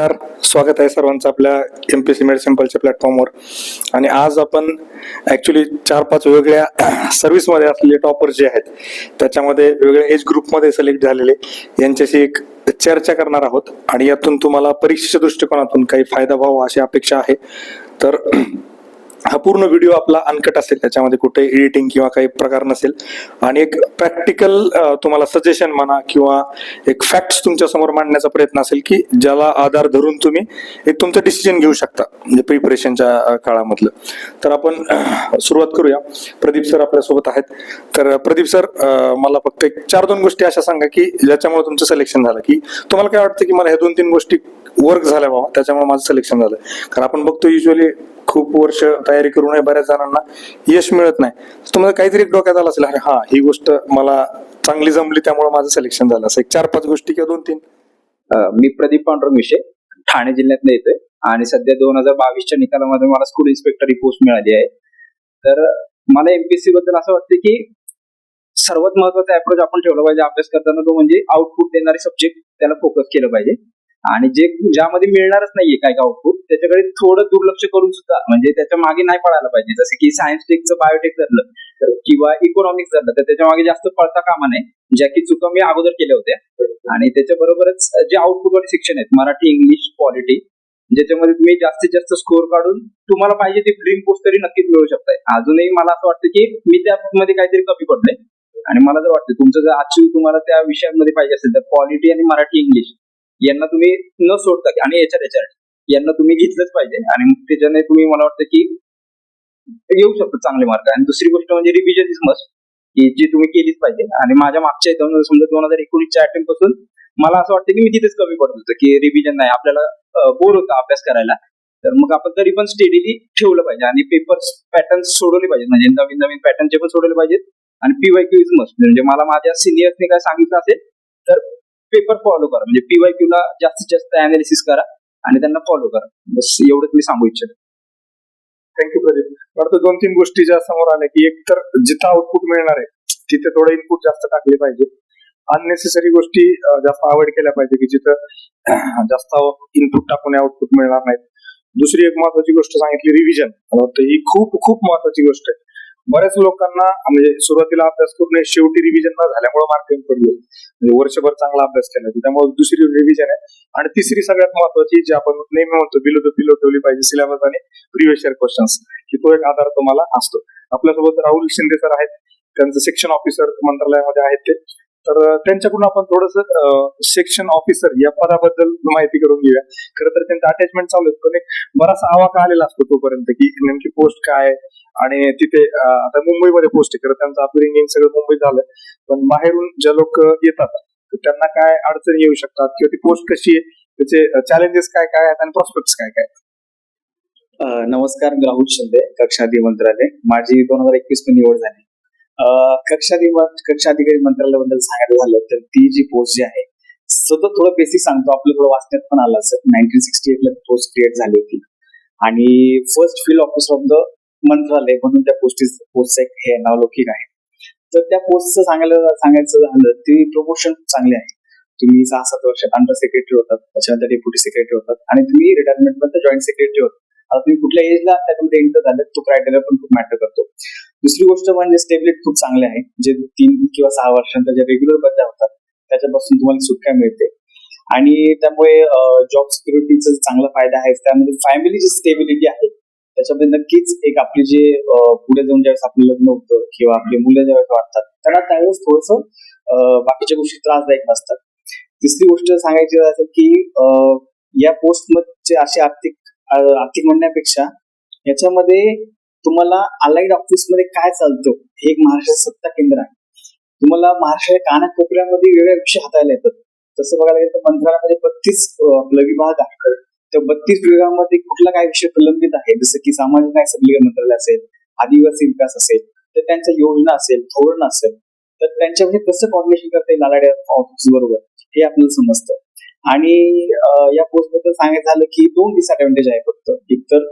नमस्कार. स्वागत आहे सर्वांचं आपल्या एम पी सी मेड सिम्पलच्या प्लॅटफॉर्मवर आणि आज आपण ॲक्च्युली चार पाच वेगळ्या सर्व्हिसमध्ये असलेले टॉपर जे आहेत त्याच्यामध्ये वेगळ्या एज ग्रुपमध्ये सिलेक्ट झालेले यांच्याशी एक चर्चा करणार आहोत. आणि यातून तुम्हाला परीक्षेच्या दृष्टिकोनातून काही फायदा व्हावा अशी अपेक्षा आहे. तर हा पूर्ण व्हिडिओ आपला अनकट असेल त्याच्यामध्ये कुठे एडिटिंग किंवा काही प्रकार नसेल. आणि एक प्रॅक्टिकल तुम्हाला सजेशन म्हणा किंवा एक फॅक्ट्स तुमच्यासमोर मांडण्याचा प्रयत्न असेल की ज्याला आधार धरून तुम्ही एक तुमचं डिसिजन घेऊ शकता म्हणजे प्रिपरेशनच्या काळामधलं. तर आपण सुरुवात करूया. प्रदीप सर आपल्यासोबत आहेत. तर प्रदीप सर मला फक्त एक चार दोन गोष्टी अशा सांगा की ज्याच्यामुळे तुमचं सिलेक्शन झालं. की तुम्हाला काय वाटतं की मला ह्या दोन तीन गोष्टी वर्क झाल्या बाबा त्याच्यामुळे माझं सिलेक्शन झालं. कारण आपण बघतो युजली खूप वर्ष तयारी करूनही बऱ्याच जणांना. यश मिळत नाही. तुम्हाला काहीतरी एक डोक्यात आलं असेल अरे हा ही गोष्ट मला चांगली जमली त्यामुळे माझं सिलेक्शन झालं. असं एक चार पाच गोष्टी किंवा दोन तीन. मी प्रदीप पांडुरंग विषय ठाणे जिल्ह्यातनं येतोय. आणि सध्या दोन हजार बावीसच्या निकालामध्ये मला स्कूल इन्स्पेक्टर ही पोस्ट मिळाली आहे. तर मला एमपीएससी बद्दल असं वाटतं की सर्वात महत्त्वाचा अप्रोच आपण ठेवला पाहिजे अभ्यास करताना तो म्हणजे आउटपुट देणारे सब्जेक्ट त्याला फोकस केलं पाहिजे. आणि जे ज्यामध्ये मिळणारच नाहीये काय का आउटपुट त्याच्याकडे थोडं दुर्लक्ष करून सुद्धा म्हणजे त्याच्यामागे नाही पडायला पाहिजे. जसं की सायन्स टेकचं बायोटेक धरलं तर किंवा इकॉनॉमिक्स धरलं तर त्याच्यामागे जास्त पळता कामा नाही ज्या की चुका मी अगोदर केल्या होत्या. आणि त्याच्याबरोबरच जे आउटपुटवर शिक्षण आहेत मराठी इंग्लिश क्वालिटी ज्याच्यामध्ये तुम्ही जास्तीत जास्त स्कोर काढून तुम्हाला पाहिजे ते ड्रीम पोस्ट तरी नक्कीच मिळू शकताय. अजूनही मला असं वाटतं की मी त्यामध्ये काहीतरी कमी पडले आणि मला जर वाटतं तुमचं जर अचीव तुम्हाला त्या विषयांमध्ये पाहिजे असेल तर क्वालिटी आणि मराठी इंग्लिश यांना तुम्ही न सोडता आणि याच्यात याच्यात. यांना तुम्ही घेतलंच पाहिजे आणि मग त्याच्याने तुम्ही मला वाटतं की येऊ शकतो चांगले मार्क आणि दुसरी गोष्ट म्हणजे रिव्हिजन इज मस्ट की जी तुम्ही केलीच पाहिजे. आणि माझ्या मागच्या याच्यामध्ये म्हणजे समजा दोन हजार एकोणीसच्या अटेम्प्टपासून मला असं वाटतं की मी तिथेच कमी पडत होतं की रिव्हिजन नाही. आपल्याला बोर होतं अभ्यास करायला. तर मग आपण तरी पण स्टेडीली ठेवलं पाहिजे आणि पेपर्स पॅटर्न सोडवले पाहिजेत. म्हणजे नवीन नवीन पॅटर्नचे पण सोडवले पाहिजेत. आणि पीवाय इज मस्ट म्हणजे मला माझ्या सिनियर्सने काय सांगितलं असेल तर पेपर फॉलो करा. म्हणजे पीवाय ला जास्तीत जास्त अनालिसिस करा आणि त्यांना फॉलो करा. बस एवढंच मी सांगू इच्छितो. Thank you Pradeep. वाटतं दोन तीन गोष्टी ज्या समोर आल्या की एक तर जिथं आउटपुट मिळणार आहे तिथे थोडं इनपुट जास्त टाकले पाहिजे. अननेसेसरी गोष्टी जास्त अवॉइड केल्या पाहिजे की जिथं जास्त इनपुट टाकून आउटपुट मिळणार नाहीत. दुसरी एक महत्वाची गोष्ट सांगितली रिव्हिजन मला वाटतं ही खूप खूप महत्वाची गोष्ट आहे. बऱ्याच लोकांना म्हणजे सुरुवातीला अभ्यास करून शेवटी रिव्हिजन न झाल्यामुळे मार्क कमी पडले म्हणजे वर्षभर चांगला अभ्यास केला त्यामुळे दुसरी रिव्हिजन आहे. आणि तिसरी सगळ्यात महत्वाची जी आपण नेहमी म्हणतो बिलो द ठेवली पाहिजे सिलेबस आणि प्रिव्हियस इयर क्वेश्चन्स की तो एक आधार तुम्हाला असतो. आपल्यासोबत राहुल शिंदे सर आहेत. त्यांचं सेक्शन ऑफिसर मंत्रालयामध्ये आहेत ते. तर त्यांच्याकडून आपण थोडस सेक्शन ऑफिसर या पदाबद्दल माहिती करून घेऊया. खरं तर त्यांचं अटॅचमेंट चालू आहे पण एक बराचसा आवाका आलेला असतो तोपर्यंत की नेमकी पोस्ट काय आणि तिथे आता मुंबईमध्ये पोस्ट आहे. खरं त्यांचं अपरिंगिंग सगळं मुंबई झालं पण बाहेरून ज्या लोक येतात त्यांना काय अडचणी येऊ शकतात? किंवा ती पोस्ट कशी आहे? त्याचे चॅलेंजेस काय काय आहेत? आणि प्रॉस्पेक्ट काय काय नमस्कार मी राहुल शिंदे कक्षा मंत्रालय माझी दोन हजार एकवीसमध्ये निवड झाली. अ, कक्षाधिकारी मंत्रालयाबद्दल सांगायचं झालं तर ती जी पोस्ट जी आहे सतत थोडं बेसिक सांगतो. आपलं थोडं वाचण्यात पण आलं असं नाईन्टीन सिक्स्टी एटला पोस्ट क्रिएट झाली होती. आणि first field officer of the mantralaya म्हणून त्या पोस्टी पोस्ट एक हे नावलौकिक आहे. तर त्या पोस्टचं सांगायला सांगायचं झालं ती प्रमोशन चांगली आहे. तुम्ही सहा सात वर्षात अंडर सेक्रेटरी होतात त्याच्यानंतर डेप्युटी सेक्रेटरी होतात आणि तुम्ही रिटायरमेंटमध्ये जॉईंट सेक्रेटरी होतात. तुम्ही कुठल्या एजला त्याच्यामध्ये एंटर झाले तो क्रायटेरिया पण खूप मॅटर करतो. दुसरी गोष्ट म्हणजे स्टेबिलिटी खूप चांगली आहे. जे तीन किंवा सहा वर्षांच्या ज्या रेग्युलर बदल्या होतात त्याच्यापासून तुम्हाला सुटका मिळते. आणि त्यामुळे जॉब सिक्युरिटीचा चांगला फायदा आहे. त्यामध्ये फॅमिली जी स्टेबिलिटी आहे. त्याच्यामध्ये नक्कीच एक आपली जे पुढे जाऊन ज्यावेळेस आपलं लग्न होतं किंवा आपली मुलं ज्यावेळेस वाटतात त्यांना त्यावेळेस थोडस बाकीच्या गोष्टी त्रासदायक नसतात. तिसरी गोष्ट सांगायची असेल की या पोस्टमध्ये असे आर्थिक आर्थिक म्हणण्यापेक्षा याच्यामध्ये तुम्हाला अलाइड ऑफिसमध्ये काय चालतं? हे एक महाराष्ट्र सत्ता केंद्र आहे. तुम्हाला महाराष्ट्राच्या कानाकोपऱ्यामध्ये वेगळ्या विषय हाताळले येतात. तसं बघायला गेलं तर मंत्रालयामध्ये बत्तीस आपला विभाग आहे. त्या बत्तीस विभागामध्ये कुठला काय विषय प्रलंबित आहे? जसं की सामाजिक न्याय सबलीकरण मंत्रालय असेल आदिवासी विकास असेल तर त्यांच्या योजना असेल धोरण असेल तर त्यांच्यामध्ये कसं कॉम्बिनेशन करता येईल आलाड्या ऑफिस बरोबर? हे आपल्याला समजतं. आणि या पोस्टबद्दल सांगायचं झालं की दोन डिसएडव्हान्टेज आहे फक्त. एक तर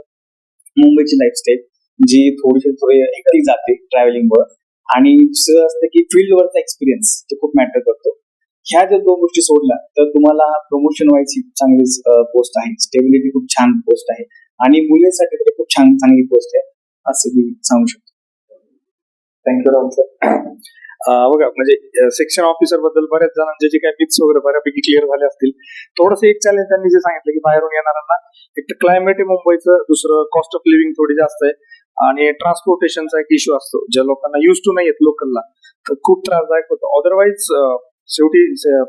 मुंबईची लाईफस्टाईल जी थोडीशी थोडी एकटी जाते ट्रॅव्हलिंगवर आणि दुसरं असतं की फील्डवरचा एक्सपिरियन्स तो खूप मॅटर करतो. ह्या जर दोन गोष्टी सोडल्या तर तुम्हाला प्रमोशन वाईज ही पोस्ट आहे. स्टेबिलिटी खूप छान पोस्ट आहे. आणि मुलींसाठी तरी खूप छान चांगली पोस्ट आहे असं मी सांगू शकतो. थँक्यू राहुल सर बघा म्हणजे सेक्शन ऑफिसरबद्दल बऱ्याच जणांचे जे काही मिक्स वगैरे बऱ्यापैकी क्लिअर झाले असतील. थोडंसं एक चॅलेंज त्यांनी जे सांगितलं की बाहेरून येणाऱ्यांना एक तर क्लायमेट आहे मुंबईचं दुसरं कॉस्ट ऑफ लिव्हिंग थोडी जास्त आहे आणि ट्रान्सपोर्टेशनचा एक इश्यू असतो. ज्या लोकांना युज टू नाही येत लोकलला तर खूप त्रासदायक होतो. अदरवाईज शेवटी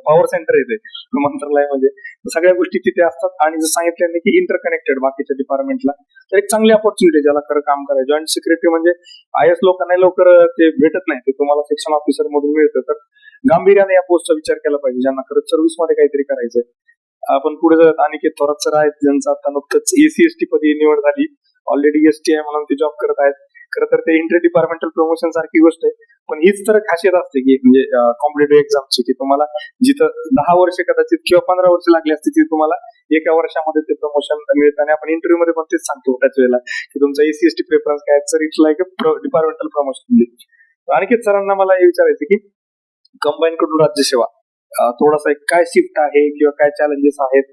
पॉवर सेंटर येते. मंत्रालय म्हणजे सगळ्या गोष्टी तिथे असतात. आणि जर सांगितलं की इंटरकनेक्टेड बाकीच्या डिपार्टमेंटला तर एक चांगली ऑपॉर्च्युनिटी ज्याला खरं काम करायचं. जॉईंट सेक्रेटरी म्हणजे आय एस लोकांना लवकर ते भेटत नाही. ते तुम्हाला सेक्शन ऑफिसर मधून मिळतं. तर गांभीर्याने या पोस्टचा विचार केला पाहिजे. ज्यांना खरंच सर्व्हिसमध्ये काहीतरी करायचंय. आपण पुढे जात अनिकेत थोरात सर आहेत. ज्यांचा आता नुकतंच एसी एस टी पदी निवड झाली. ऑलरेडी एस टी आहे म्हणून ते जॉब करत आहेत. खरं तर ते इंटर डिपार्टमेंटल प्रमोशन सारखी गोष्ट आहे. पण हीच तर खासियत असते की म्हणजे कॉम्पिटेटिव्ह एक्झामची की तुम्हाला जिथं दहा वर्ष कदाचित किंवा पंधरा वर्ष लागली असते तिथे तुम्हाला एका वर्षामध्ये ते प्रमोशन मिळतं. आणि आपण इंटरव्ह्यू मध्ये पण तेच सांगतो त्याच वेळेला की तुमचा एसी एस टी प्रेफरन्स काय sir it's like departmental promotion आणखी सरांना मला हे विचारायचं की कंबाईन कडून राज्यसेवा थोडासा एक काय शिफ्ट आहे किंवा काय चॅलेंजेस आहेत?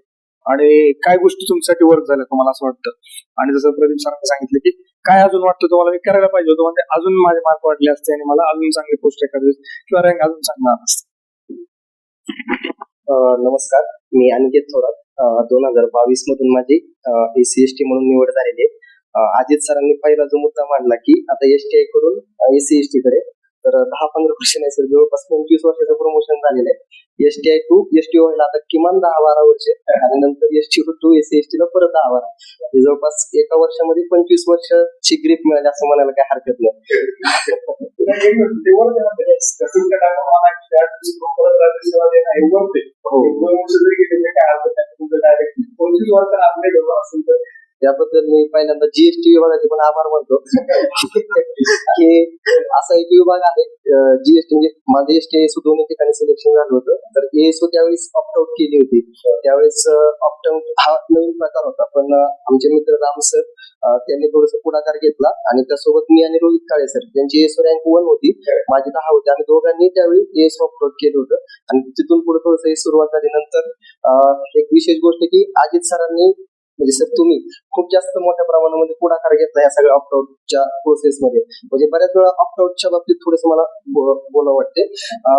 आणि काय गोष्टी तुमच्यासाठी वर्क झाल्या तुम्हाला असं वाटतं? आणि जसं प्रदीप सरांनी सांगितलं की काय अजून वाटतं तुम्हाला? मी करायला पाहिजे होतं. म्हणजे अजून माझे मार्क वाढले असते आणि मला अजून चांगली पोस्ट एखादी किंवा रँक अजून चांगला असते. नमस्कार. मी अनिकेत थोरात. दोन हजार बावीस मधून माझी एसी एस टी म्हणून निवड झालेली आहे. अजित सरांनी पहिला जो मुद्दा मांडला की आता एस टी आयकडून एसी एस टी कडे तर दहा पंधरा वर्ष नाही सर. जवळपास पंचवीस वर्षाचं प्रमोशन झालेलं आहे. S T I two S T व्हायला आता किमान दहा बारा वर्ष आणि नंतर S T to AC S T परत दहा बारा म्हणजे जवळपास एका वर्षामध्ये पंचवीस वर्षाची ग्रीप मिळाली असं म्हणायला काही हरकत नाही. हो. त्याबद्दल मी पहिल्यांदा जीएसटी विभागाचे पण आभार मानतो. की असा एक विभाग आहे जीएसटी म्हणजे माझं एसटी एसओ दोन्ही ठिकाणी सिलेक्शन झालं होतं. तर एसओ त्यावेळेस ऑप्ट आउट केली होती. त्यावेळेस ऑप्ट आउट हा नवीन प्रकार होता. पण आमचे मित्र राम सर त्यांनी थोडस पुढाकार घेतला आणि त्यासोबत मी आणि रोहित काळे सर त्यांची एसओ रँक वन होती. माझी दहा होती. आम्ही दोघांनी त्यावेळी एस ऑप्ट आउट केलं होतं. आणि तिथून पुढे थोडस सुरुवात झाली. नंतर एक विशेष गोष्ट की अजित सरांनी म्हणजे सर तुम्ही खूप जास्त मोठ्या प्रमाणामध्ये पुढाकार घेतला या सगळ्या ऑप्टआउटच्या प्रोसेसमध्ये म्हणजे बऱ्याच वेळा ऑप्टआउटच्या बाबतीत थोडस मला बोलावं वाटते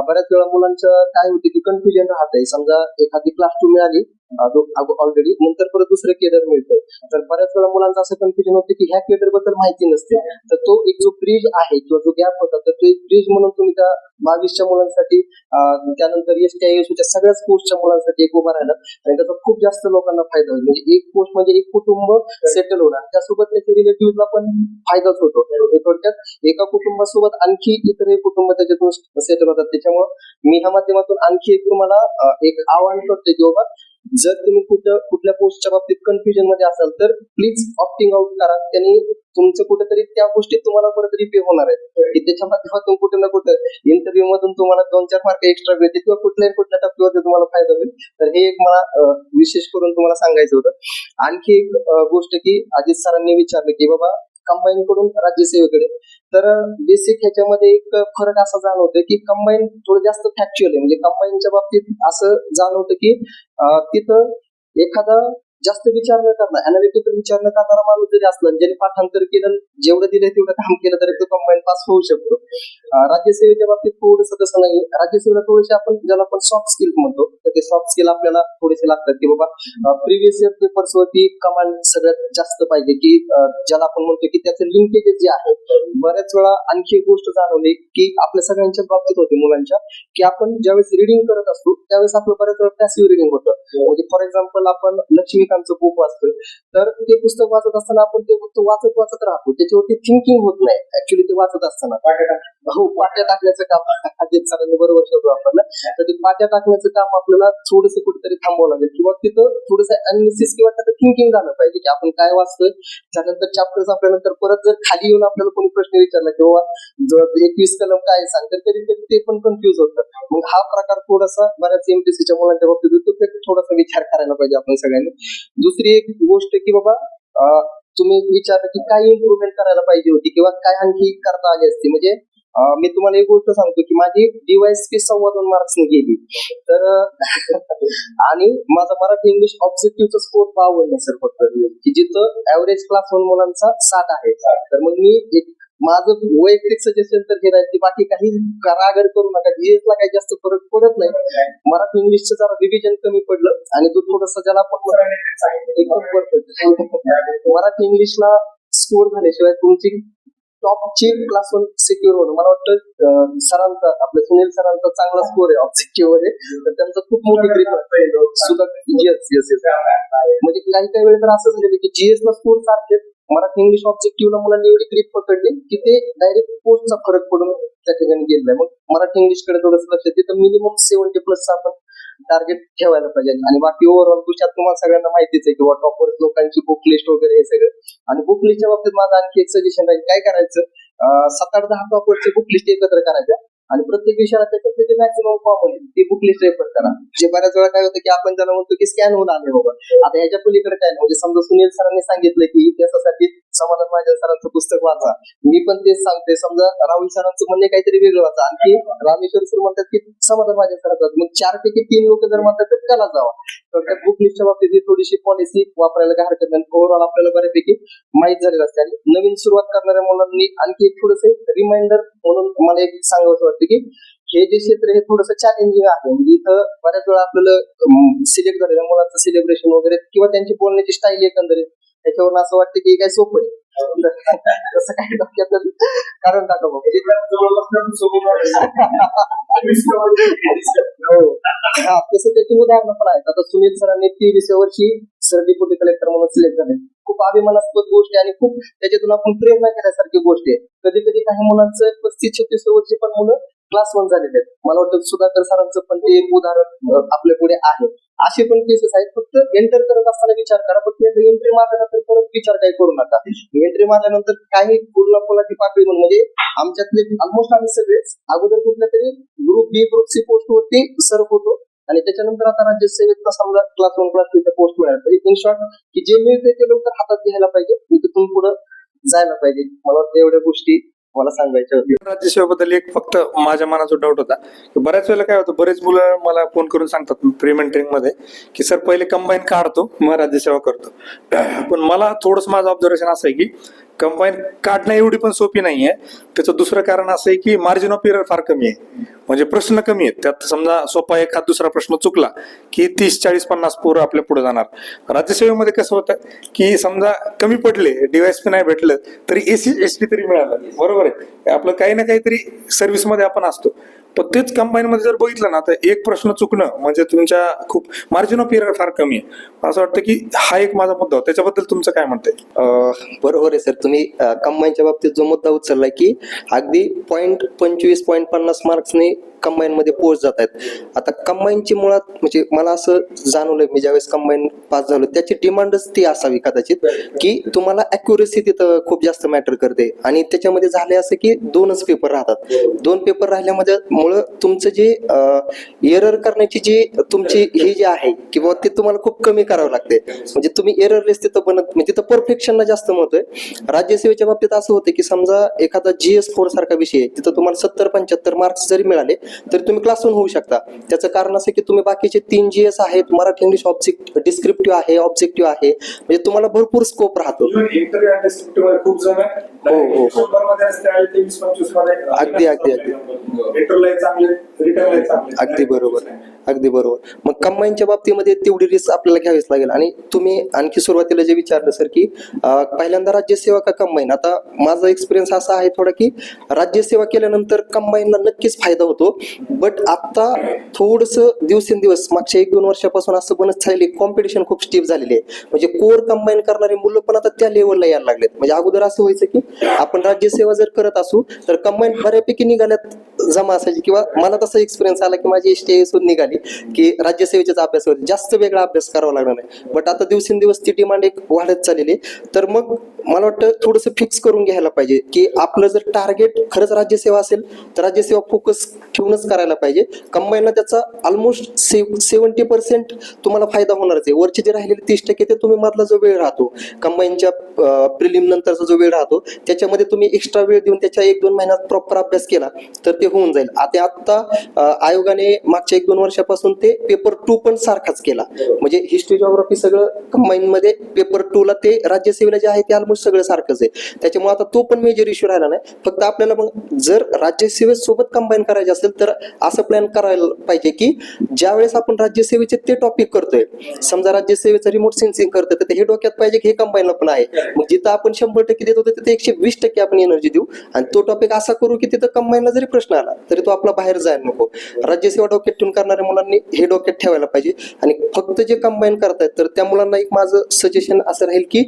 बऱ्याच वेळा मुलांचं काय होते की कन्फ्युजन राहत आहे समजा एखादी क्लास टू मिळाली ऑलरेडी नंतर परत दुसरं केडर मिळतंय. तर बऱ्याच वेळा मुलांचं असं कन्फ्युजन होतं की ह्या केडरबद्दल माहिती नसते. तर तो एक जो ब्रिज आहे किंवा जो गॅप होता तर तो एक ब्रिज म्हणून तुम्ही त्या बावीसच्या मुलांसाठी त्यानंतर एस टी च्या सगळ्याच पोस्टच्या मुलांसाठी एक उभा राहिला. आणि त्याचा खूप जास्त लोकांना फायदा होईल. म्हणजे एक पोस्ट म्हणजे एक कुटुंब सेटल होणार. त्यासोबत त्याच्या रिलेटिव्हला पण फायदाच होतो. थोडक्यात एका कुटुंबासोबत आणखी इतरही कुटुंब त्याच्यातून सेटल होतात. त्याच्यामुळे मी ह्या माध्यमातून आणखी एक तुम्हाला एक आव्हान करते की बाबा जर तुम्ही कुठं कुठल्या पोस्टच्या बाबतीत कन्फ्युजनमध्ये असाल तर प्लीज ऑप्टिंग आउट करा. त्यांनी तुमचं कुठेतरी त्या गोष्टीत तुम्हाला परत पे होणार आहे की त्याच्या माध्यमातून कुठे ना कुठं इंटरव्ह्यू मधून तुम्हाला दोन चार मार्क एक्स्ट्रा मिळतील किंवा कुठल्याही कुठल्या टप्प्यावरती तुम्हाला फायदा होईल. तर हे एक मला विशेष करून तुम्हाला सांगायचं होतं. आणखी एक गोष्ट की अजित सरांनी विचारलं की बाबा कंबाईन कडून राज्यसेवेकडे. तर बेसिक ह्याच्यामध्ये एक फरक असा जाणवतो की कंबाईन थोडं जास्त फॅक्च्युअल आहे. म्हणजे कंबाईनच्या बाबतीत असं जाणवतं की तिथं एखादा जास्त विचार न करणार अनालिटिकल विचार न करणारा माणूस जरी असला ज्याने पाठांतर केलं जेवढं दिलं तेवढं काम केलं तरी तो कंबाईन पास होऊ शकतो. राज्यसेवेच्या बाबतीत थोडंसं तसं नाही राज्यसेवेला थोडेसे आपण ज्याला आपण सॉफ्ट स्किल म्हणतो तर ते सॉफ्ट स्किल आपल्याला थोडेसे लागतात की बाबा प्रिव्हियस इयर पेपर्स वरती कमांड सगळ्यात जास्त पाहिजे की ज्याला आपण म्हणतो की त्याचं लिंकेजेस जे आहे बऱ्याच वेळा आणखी एक गोष्ट जाणवली की आपल्या सगळ्यांच्याच बाबतीत होते मुलांच्या की आपण ज्यावेळेस रिडिंग करत असतो त्यावेळेस आपलं बऱ्याच वेळा पॅसिव्ह रिडिंग होतं. म्हणजे फॉर एक्झाम्पल आपण लक्ष्मीकांतचं बुक वाचतोय तर ते पुस्तक वाचत असताना आपण ते फक्त वाचत वाचत राहतो. त्याच्यावरती थिंकिंग होत नाही ऍक्च्युली ते वाचत असताना. हो पाट्या टाकण्याचं काम अजित सरांनी बरोबर शब्द वापरला. तर ते पाट्या टाकण्याचं काम आपल्याला थोडस कुठेतरी थांबवावं लागेल. किंवा तिथं थोडस अनालिसिस किंवा त्याचं थिंकिंग झालं पाहिजे की आपण काय वाचतोय. त्यानंतर चॅप्टर्स आपल्यानंतर परत जर खाली येऊन आपल्याला कोणी प्रश्न विचारला किंवा जर एकवीस कलम काय सांगतात तरी ते- पण कन्फ्युज होतं. मग हा प्रकार थोडासा बऱ्याच एमपीसीच्या मुलांच्या बाबतीत होतो. ते थोडासा विचार करायला पाहिजे आपण सगळ्यांनी. दुसरी एक गोष्ट की बाबा तुम्ही विचारलं की काय इम्प्रुव्हमेंट करायला पाहिजे होती किंवा काय आणखी करता आली असती? म्हणजे मी तुम्हाला एक गोष्ट सांगतो की माझी डीवायएसपी सव्वा दोन मार्क्सने गेली. तर आणि माझा मराठी इंग्लिश ऑब्जेक्टिव्हचा स्कोर बावन्न आहे सर फक्त. की जिथं ऍव्हरेज क्लास वन मुलांचा सात आहे. तर मग मी एक माझं वैयक्तिक सजेशन तर हे राहील बाकी काही करागर करू नका. जीएस ला काही जास्त फरक पडत नाही. मराठी इंग्लिशचं जरा रिव्हिजन कमी पडलं आणि तो थोडस ज्याला आपण एकदम मराठी इंग्लिशला स्कोर झाल्याशिवाय तुमची टॉपची क्लास वन सिक्युअर होणं. मला वाटतं सरांचा आपल्या सुनील सरांचा चांगला स्कोर आहे ऑब्जेक्टिव्हमध्ये तर त्यांचा खूप मोठी ग्रीप सुद्धा म्हणजे काही काही वेळ तर असं झालेलं की जीएस ला स्कोर सारखे मराठी इंग्लिश ऑब्जेक्टिव्हला मुलांनी एवढी ग्रीप पकडली की ते डायरेक्ट पोस्टचा फरक पडून त्या ठिकाणी गेलेला मग मराठी इंग्लिशकडे थोडंसं लक्ष तिथं मिनिमम सेव्हन्टी प्लस आपण टार्गेट ठेवायला पाहिजे. आणि बाकी ओव्हरऑल गुजरात तुम्हाला सगळ्यांना माहितीच आहे किंवा टॉपर लोकांची बुक लिस्ट वगैरे हे सगळं. आणि बुक लिस्टच्या बाबतीत माझं आणखी एक सजेशन राहील काय करायचं? सात आठ दहा टॉपरची बुक लिस्ट एकत्र करायच्या आणि प्रत्येक विषयाला त्याच्यात जे मॅक्सिमम होईल ती बुक लिस्ट रेफर करा. जे बऱ्याच वेळा काय होतं की आपण त्याला म्हणतो की स्कॅन होऊन आले बाबा. आता ह्याच्या पलीकडे काय? म्हणजे समजा सुनील सरांनी सांगितलं की इतिहासासाठी समाधान माझ्या सरांचं पुस्तक वाचा. मी पण तेच सांगते समजा राहुल सरांचं म्हणणे काहीतरी वेगळं वाचा. आणखी रामेश्वर सर म्हणतात की समाधान माझ्या सरांचं मग चार पैकी तीन लोक जर म्हणतात तर त्याला जावा. तर त्या बुक लिस्टच्या बाबतीत ही थोडीशी पॉलिसी वापरायला काय हरकत नाही. ओव्हरऑल आपल्याला बऱ्यापैकी माहीत झालेलं असते. आणि नवीन सुरुवात करणाऱ्या मुलांनी आणखी एक थोडस रिमाइंडर म्हणून मला एक सांगावं वाटतं की हे जे क्षेत्र हे थोडंसं चॅलेंजिंग आहे. म्हणजे इथं बऱ्याच वेळा आपल्याला सिलेक्ट झालेल्या मुलांचं सेलिब्रेशन वगैरे किंवा त्यांची बोलण्याची स्टाईल एकंदरीत त्याच्यावरून असं वाटतं की काय सोपं आहे. तसं काही डोक्यात कारण टाका हो हा तसं त्याची उदाहरणं पण आहेत. आता सुनील सरांनी तेवीसव्या वर्षी सर डेप्युटी कलेक्टर म्हणून सिलेक्ट झाले. खूप अभिमानास्पद गोष्ट आहे आणि खूप त्याच्यातून आपण प्रेरणा घेण्यासारखी गोष्ट आहे. कधी कधी काही मुलांचं पस्तीस छत्तीस वर्षी पण मुलं क्लास वन झालेले आहेत. मला वाटतं सुधाकर सरांचं पण ते एक उदाहरण आपल्या पुढे आहे. असे पण केसेस आहेत. फक्त एंटर करत असताना विचार करा. फक्त एंट्री मारल्यानंतर परत विचार काही करू नका. एंट्री मारल्यानंतर काही पूर्ण कोणाची पातळी म्हणून म्हणजे आमच्यातले ऑलमोस्ट आम्ही सगळेच अगोदर कुठल्या तरी group B group C post वरती सर्व होतो. आणि त्याच्यानंतर आता राज्य सेवेतला समजा class one class two post मिळाला. तरी इन शॉर्ट की जे मिळते ते लवकर हातात घ्यायला पाहिजे. मी तिथून पुढे जायला पाहिजे. मला वाटतं एवढ्या गोष्टी मला सांगायचं होत्या राज्यसेवेबद्दल एक फक्त माझ्या मनाचा डाऊट होता. की बऱ्याच वेळेला काय होतं बरेच मुलं मला फोन करून सांगतात प्री मेंटरिंगमध्ये की सर पहिले कंबाईन काढतो मग राज्यसेवा करतो. पण मला थोडंसं माझं ऑब्झर्वेशन असं आहे की कंबाईन काढणं एवढी पण सोपी नाही आहे त्याचं दुसरं कारण असं आहे की मार्जिन ऑफ एरर फार कमी आहे. म्हणजे प्रश्न कमी आहेत. त्यात समजा सोपा एखाद दुसरा प्रश्न चुकला की तीस चाळीस पन्नास पोरं आपल्या पुढे जाणार. राज्यसेवेमध्ये कसं होतं की समजा कमी पडले डिवाइस नाही भेटलं तरी एसी एस टी तरी मिळालं. बरोबर आहे. आपलं काही ना काहीतरी सर्व्हिसमध्ये आपण असतो. पण तेच कंबाईन मध्ये जर बघितलं ना तर एक प्रश्न चुकणं म्हणजे तुमच्या खूप मार्जिन ऑफ एरर फार कमी आहे. असं वाटतं की हा एक माझा मुद्दा त्याच्याबद्दल तुमचं काय म्हणतंय बरोबर आहे सर. तुम्ही कंबाईनच्या बाबतीत जो मुद्दा उचललाय की अगदी पॉईंट पंचवीस पॉईंट पन्नास मार्क्सने कंबाईन मध्ये पोहोच जात आहेत आता कंबाईनची मुळात म्हणजे मला असं जाणवलंय मी ज्यावेळेस कंबाईन पास झालो त्याची डिमांडच ती असावी कदाचित की तुम्हाला अॅक्युरेसी तिथं खूप जास्त मॅटर करते. आणि त्याच्यामध्ये झाले असं की दोनच पेपर राहतात. दोन पेपर राहिल्यामध्ये मुळे तुमचं जे एरर करण्याची जी तुमची ही जी आहे किंवा ते तुम्हाला खूप कमी करावं लागते. म्हणजे तुम्ही एररलेस तिथं बनत म्हणजे तिथं परफेक्शनला जास्त महत्त्व आहे. राज्यसेवेच्या बाबतीत असं होतं की समजा एखादा जीएस फोर सारखा विषय आहे तिथं तुम्हाला सत्तर पंच्याहत्तर मार्क्स जरी मिळाले तरी तुम्ही क्लास वन होऊ शकता. त्याचं कारण असं की तुम्ही बाकीचे तीन जीएस आहेत मराठी इंग्लिश ऑब्जेक्ट डिस्क्रिप्टिव्ह आहे ऑब्जेक्टिव्ह आहे. म्हणजे तुम्हाला भरपूर स्कोप राहतो. खूप जण हो, हो, हो. अगदी, अगदी, अगदी. अगदी बरोबर. अगदी बरोबर. मग कंबाईनच्या बाबतीमध्ये तेवढी रिस्क आपल्याला घ्यावीच लागेल. आणि तुम्ही आणखी सुरुवातीला जे विचारलं सर की पहिल्यांदा राज्यसेवा का कंबाईन आता माझा एक्सपिरियन्स असा आहे थोडा की राज्यसेवा केल्यानंतर कंबाईनला नक्कीच फायदा होतो. बट आता थोडस दिवसेंदिवस मागच्या एक दोन वर्षापासून असं बनत चालले कॉम्पिटिशन खूप स्टीप झालेली आहे. म्हणजे कोर कंबाईन करणारे मुलं पण आता त्या लेवलला यायला लागलेत. म्हणजे अगोदर असं व्हायचं की आपण राज्यसेवा जर करत असू तर कंबाईन बऱ्यापैकी निघाल्यात जमा असायची. किंवा मला तसा एक्सपिरियन्स आला की माझी एस टी निघाली. की राज्यसेवेचा अभ्यास होते जास्त वेगळा अभ्यास करावा लागणार नाही. बट आता दिवसेंदिवस ती डिमांड एक वाढत चाललेली तर मग मला वाटतं थोडंसं फिक्स करून घ्यायला पाहिजे की आपलं जर टार्गेट खरंच राज्यसेवा असेल तर राज्यसेवा फोकस ठेवूनच करायला पाहिजे. कंबाईनला त्याचा ऑलमोस्ट सेवन्टी पर्सेंट तुम्हाला फायदा होणारच आहे. वरचे जे राहिलेले तीस टक्के ते तुम्ही मधला जो वेळ राहतो कंबाईनच्या प्रिलिम नंतरचा जो वेळ राहतो त्याच्यामध्ये तुम्ही एक्स्ट्रा वेळ देऊन त्याच्या एक दोन महिन्यात प्रॉपर अभ्यास केला तर ते होऊन जाईल. आता आत्ता आयोगाने मागच्या एक दोन पासून ते पेपर टू पण सारखाच केला. म्हणजे हिस्ट्री जॉग्राफी सगळं कंबाईन मध्ये पेपर टू ला ते राज्यसेवेला जे आहे ते ऑलमोस्ट सगळं सारखंच आहे. त्याच्यामुळे आता तो पण मेजर इश्यू राहिला नाही. फक्त आपल्याला मग जर राज्यसेवेसोबत कंबाईन करायचे असेल तर असं प्लॅन करायला पाहिजे की ज्या वेळेस आपण राज्यसेवेचे ते टॉपिक करतोय समजा राज्यसेवेचं रिमोट सेन्सिंग करतोय तर हे डोक्यात पाहिजे की हे कंबाईनला पण आहे. मग जिथं आपण शंभर टक्के देत होतो तिथे एकशे वीस टक्के आपण एनर्जी देऊ. आणि तो टॉपिक असा करू की तिथं कंबाईनला जरी प्रश्न आला तरी तो आपला बाहेर जायला नको. राज्यसेवा डोक्यात ठेवून करणाऱ्या मुलांनी हे डोक्यात ठेवायला पाहिजे. आणि फक्त जे कंबाईन करतायत तर त्या मुलांना एक माझं सजेशन असं राहील की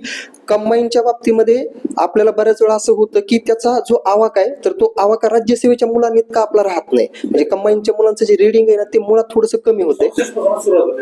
कंबाईनच्या बाबतीमध्ये आपल्याला बऱ्याच वेळा असं होतं की त्याचा जो आवाका आहे तर तो आवाका राज्यसेवेच्या मुलांनी इतका आपला राहत नाही. म्हणजे कंबाईनच्या मुलांचं जे रिडिंग आहे ना ते मुळात थोडंसं कमी होते. सुरुवात